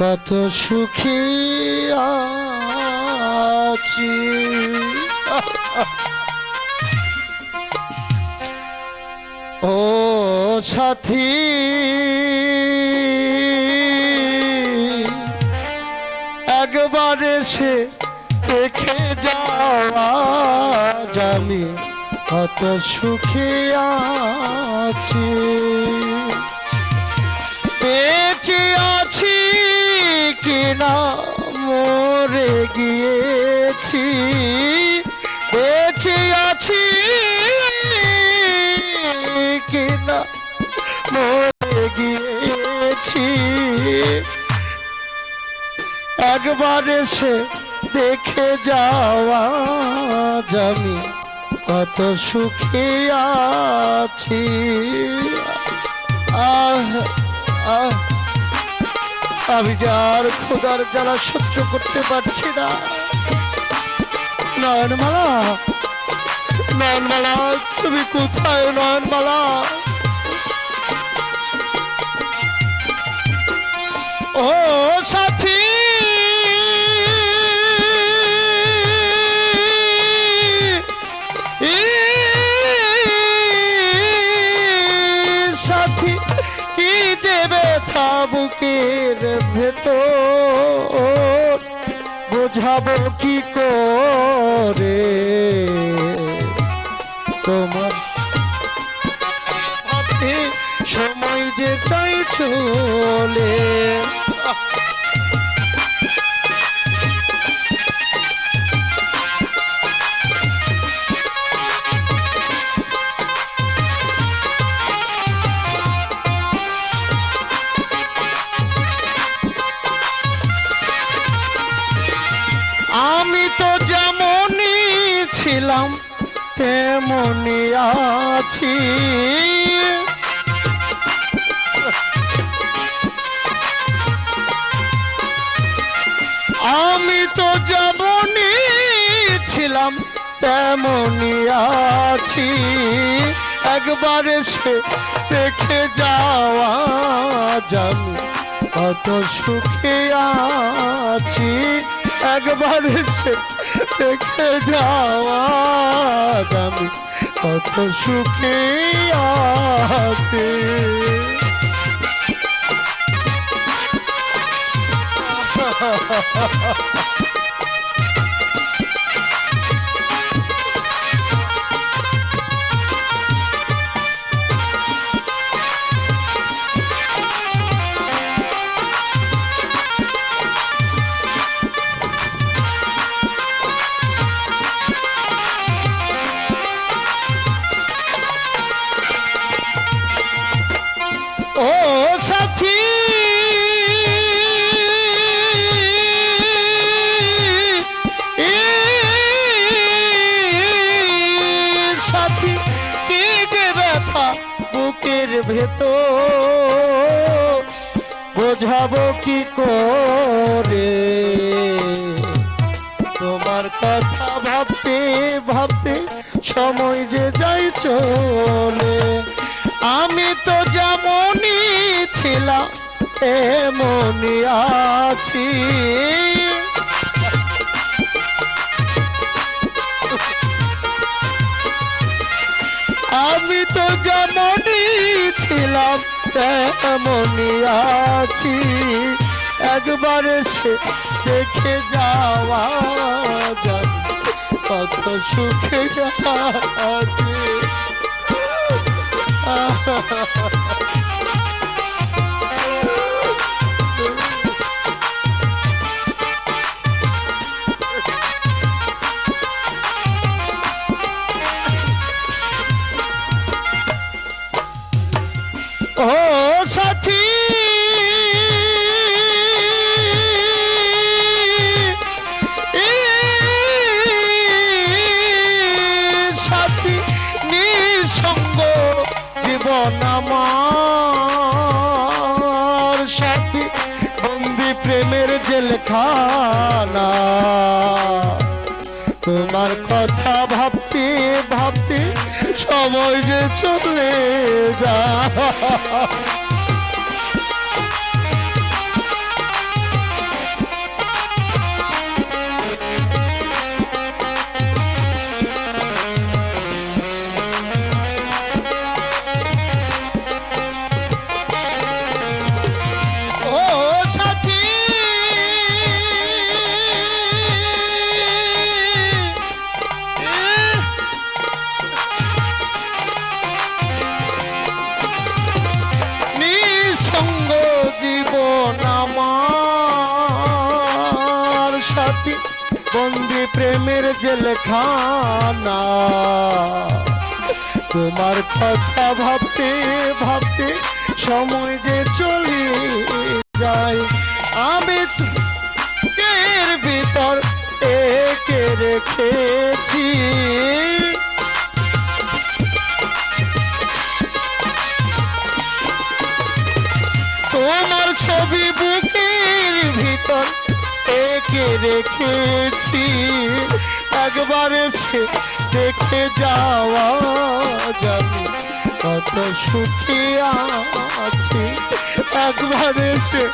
কত সুখী আছি। ও সাথী একবার সে দেখে যাওয়া জানি কত সুখে আছি। বেঁচে কিনা মরে গিয়েছি, বেঁচে আছি কিনা মরে গিয়েছি। একবার এসে দেখে যাওয়া আমি কত সুখী আছি। আহ আহ। আমি যার খোদার জ্বালা সহ্য করতে পারছি না। নয়নমালা নয়নমালা, তুমি কোথায় নয়নমালা? ও সাথী দেবে থাবুকের ভেতর বোঝাবো কি করে? তেমনই আছি। আমি তো যেমনই ছিলাম, তেমনই আছি। একবার সে দেখে যাওয়া জানি কত সুখে আছি। একবার দেখে যাওয়া কত সুখে আছি। ও বোঝাবো কি করে? তোমার কথা ভাবতে ভাবতে সময় যে যাই চলে। আমি তো যেমনই ছিলাম এমনই আছি। আমি তো যেমনই ছিলাম তেমনই আছি। একবার সে দেখে যাওয়া যায়। কত সুখে আছে। জেলখানা তোমার কথা ভাবতে ভাবতে সময় যে চলে যা জেলখানা তোমার কথা ভাবতে ভাবতে সময় যে চলে যায়। আমি এর ভিতর একে রেখেছি। তোমার ছবি বুকের ভিতর একে রেখেছি। একবার এসে দেখে যাওয়া যাবে। কত সুখী আছি। একবার এসে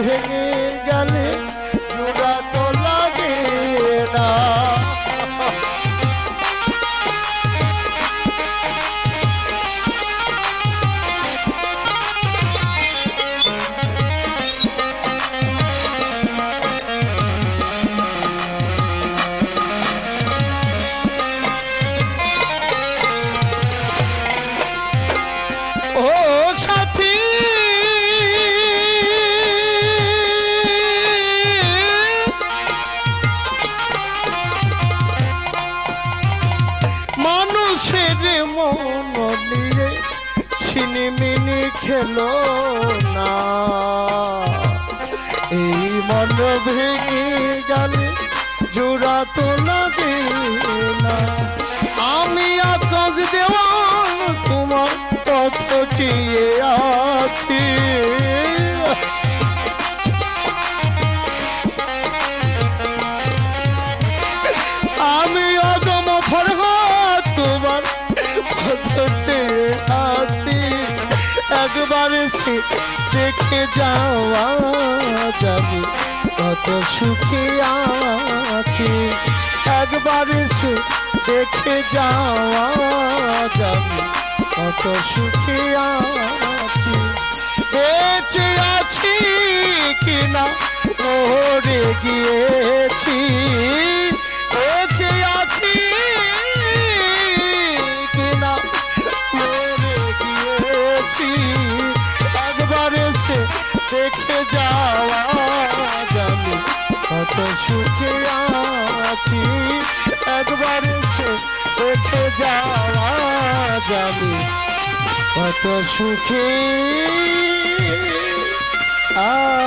মন খেলো না। এই মন ভেঙে গেলে জোড়া তো লাগে না। আমি আকাশ দেওয়া তোমার পথ চেয়ে একবার সে দেখে যাওয়া যাবে, কত সুখী আছি। একবার সে দেখে যাওয়া যাবে, কত সুখী আছি। বেঁচে আছি কিনা মরে গিয়েছি। সুখে আছি। একবার সে দেখে যাওয়া যাবে। কত সুখে আ